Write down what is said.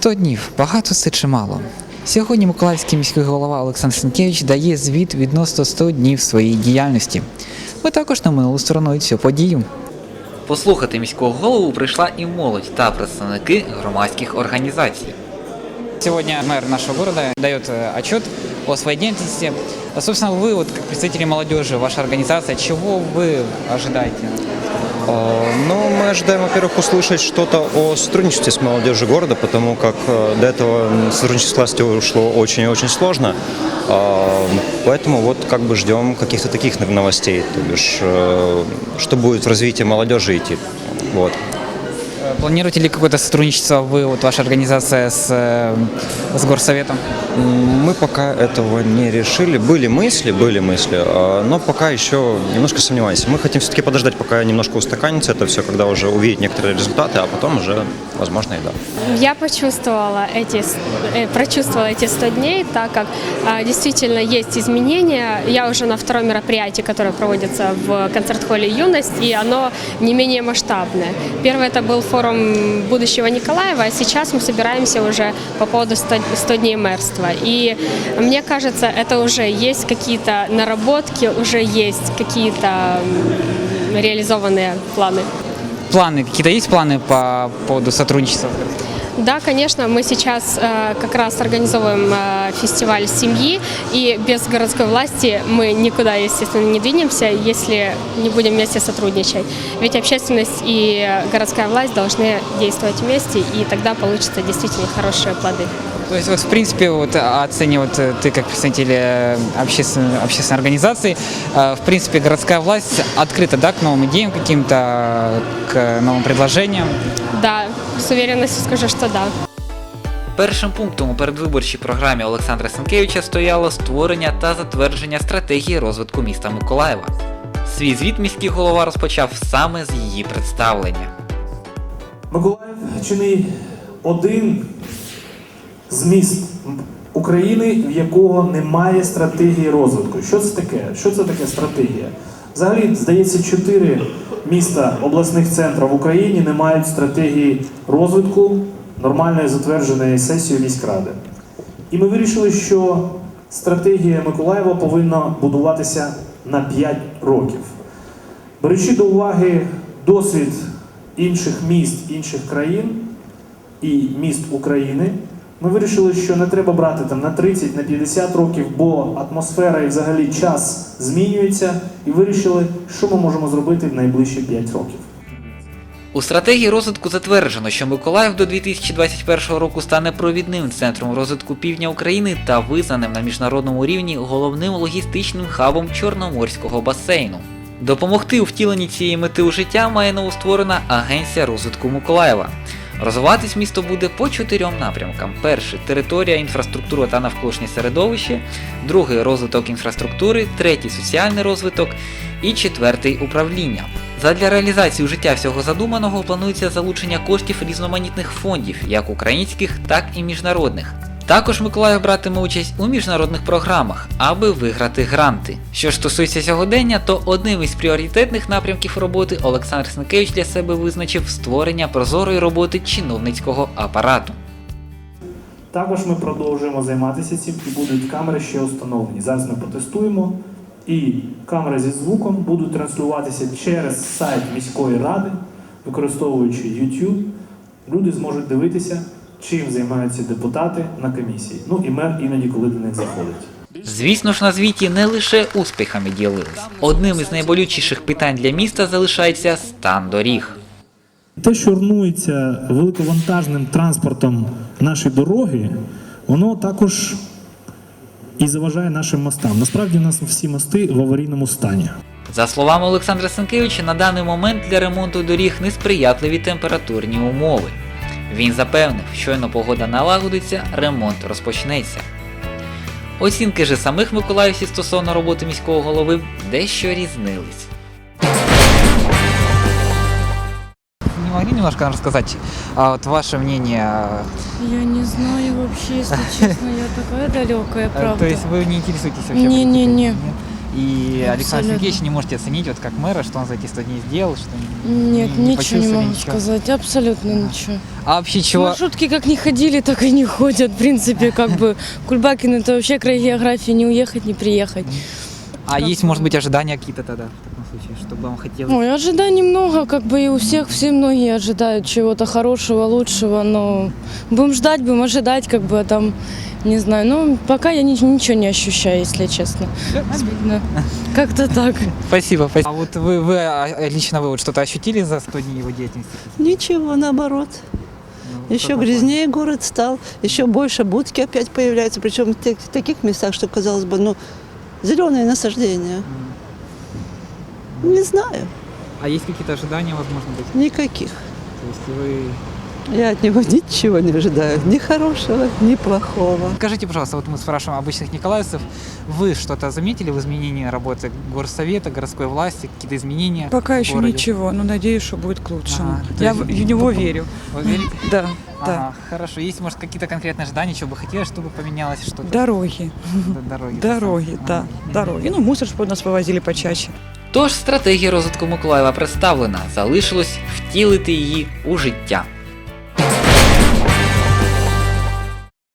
100 днів багато це чи мало? Сьогодні Миколаївський міський голова Олександр Сенкевич дає звіт відносно 100 днів своєї діяльності. Ми також на минулу стороною цю подію. Послухати міського голову прийшла і молодь та представники громадських організацій. Сегодня мэр нашего города дает э, отчет о своей деятельности. А, Собственно, вы, вот, как представители молодежи, ваша организация, чего вы ожидаете? А, Ну, мы ожидаем, во-первых, услышать что-то о сотрудничестве с молодежью города, потому как э, до этого сотрудничество с властью ушло очень и очень сложно. А, Поэтому вот как бы ждем каких-то таких новостей, то бишь, э, что будет в развитии молодежи идти. Вот. Планируете ли какое-то сотрудничество вы, вот ваша организация с, э, с горсоветом? Мы пока этого не решили. Были мысли, были мысли, а, но пока еще немножко сомневаемся. Мы хотим все-таки подождать, пока немножко устаканится это все, когда уже увидеть некоторые результаты, а потом уже, возможно, и да. Я почувствовала эти, э, прочувствовала эти 100 дней, так как а, действительно есть изменения. Я уже на втором мероприятии, которое проводится в концерт-холле «Юность», и оно не менее масштабное. Первый это был форум будущего Николаева, а сейчас мы собираемся уже по поводу 100, 100 дней мэрства. И мне кажется, это уже есть какие-то наработки, уже есть какие-то реализованные планы. Планы, какие-то есть планы по поводу сотрудничества? Да, конечно, мы сейчас э, как раз организовываем э, фестиваль семьи, и без городской власти мы никуда, естественно, не двинемся, если не будем вместе сотрудничать. Ведь общественность и городская власть должны действовать вместе, и тогда получатся действительно хорошие плоды. То есть, вот, в принципе, вот, оценивает э, ты как представитель э, общественной, общественной организации, э, в принципе, городская власть открыта да, к новым идеям каким-то, к новым предложениям. Да, с уверенностью скажу, что да. Першим пунктом у передвиборчій програмі Олександра Сенкевича стояло створення та затвердження стратегії розвитку міста Миколаєва. Свій звіт міський голова розпочав саме з її представлення. Миколаїв чи не один з міст України, в якого немає стратегії розвитку. Що це таке? Що це таке стратегія? Взагалі, здається, чотири міста обласних центрів в Україні не мають стратегії розвитку нормальної затвердженої сесією міськради. І ми вирішили, що стратегія Миколаєва повинна будуватися на 5 років. Беручи до уваги досвід інших міст, інших країн і міст України, ми вирішили, що не треба брати там на 30, на 50 років, бо атмосфера і взагалі час змінюється, і вирішили, що ми можемо зробити в найближчі 5 років. У стратегії розвитку затверджено, що Миколаїв до 2021 року стане провідним центром розвитку півдня України та визнаним на міжнародному рівні головним логістичним хабом Чорноморського басейну. Допомогти у втіленні цієї мети у життя має новостворена Агенція розвитку Миколаєва. Розвиватись місто буде по чотирьом напрямкам: перший територія, інфраструктура та навколишнє середовище, другий розвиток інфраструктури, третій соціальний розвиток і четвертий управління. Задля реалізації життя всього задуманого планується залучення коштів різноманітних фондів, як українських, так і міжнародних. Також Миколаїв братиме участь у міжнародних програмах, аби виграти гранти. Що ж стосується сьогодення, то одним із пріоритетних напрямків роботи Олександр Сенкевич для себе визначив створення прозорої роботи чиновницького апарату. Також ми продовжуємо займатися цим і будуть камери ще установлені. Зараз ми протестуємо, і камери зі звуком будуть транслюватися через сайт міської ради, використовуючи YouTube. Люди зможуть дивитися, чим займаються депутати на комісії. Ну і мер іноді, коли до них заходить. Звісно ж, на звіті не лише успіхами ділились. Одним із найболючіших питань для міста залишається стан доріг. Те, що руйнується великовантажним транспортом наші дороги, воно також і заважає нашим мостам. Насправді у нас всі мости в аварійному стані. За словами Олександра Сенкевича, на даний момент для ремонту доріг несприятливі температурні умови. Він запевнив, щойно погода налагодиться, ремонт розпочнеться. Оцінки же самих миколаївців стосовно роботи міського голови дещо різнились. Не могли немножко рассказать а вот ваше мнение? Я не знаю вообще, если честно, я такая далекая, правда. То есть вы не интересуетесь вообще? Не-не-не. политикой? Нет? И Александр Абсолютно. Сергеевич не можете оценить, вот как мэра, что он за эти 100 дней сделал, что Нет, не ничего не почувствовали могу ничего? сказать. Абсолютно ничего. А вообще чего? Маршрутки как не ходили, так и не ходят. В принципе, как бы Кульбакин это вообще край географии, не уехать, не приехать. А есть, может быть, ожидания какие-то тогда, в таком Случае, чтобы вам хотелось? Ой, ожиданий много, как бы и у всех, все многие ожидают чего-то хорошего, лучшего, но будем ждать, будем ожидать, как бы а там, не знаю, ну, пока я ни- ничего не ощущаю, если честно. Обидно. Как-то так. Спасибо, спасибо. А вот вы, вы а, лично вы вот что-то ощутили за 100 дней его деятельности? Ничего, наоборот. Ну, Еще грязнее город стал, еще больше будки опять появляются, причем в таких местах, что, казалось бы, ну, зеленые насаждения. Не знаю? А есть какие-то ожидания, возможно, быть? никаких. То есть вы... Я от него ничего не ожидаю, ни хорошего, ни плохого. Скажите, пожалуйста, вот мы спрашиваем обычных николаевцев, вы что-то заметили в изменении работы горсовета, городской власти, какие-то изменения? Пока еще городе? ничего, но надеюсь, что будет к лучшему. Ага, Я есть- в в него верю. Вы верите? Да, да. Ага, хорошо. Есть, может, какие-то конкретные ожидания, чего бы хотелось, чтобы поменялось что-то? Дороги, Дороги. дороги, да, дороги. Ну, мусор, чтобы нас повозили почаще. Тож стратегія розвитку Миколаєва представлена. Залишилось втілити її у життя.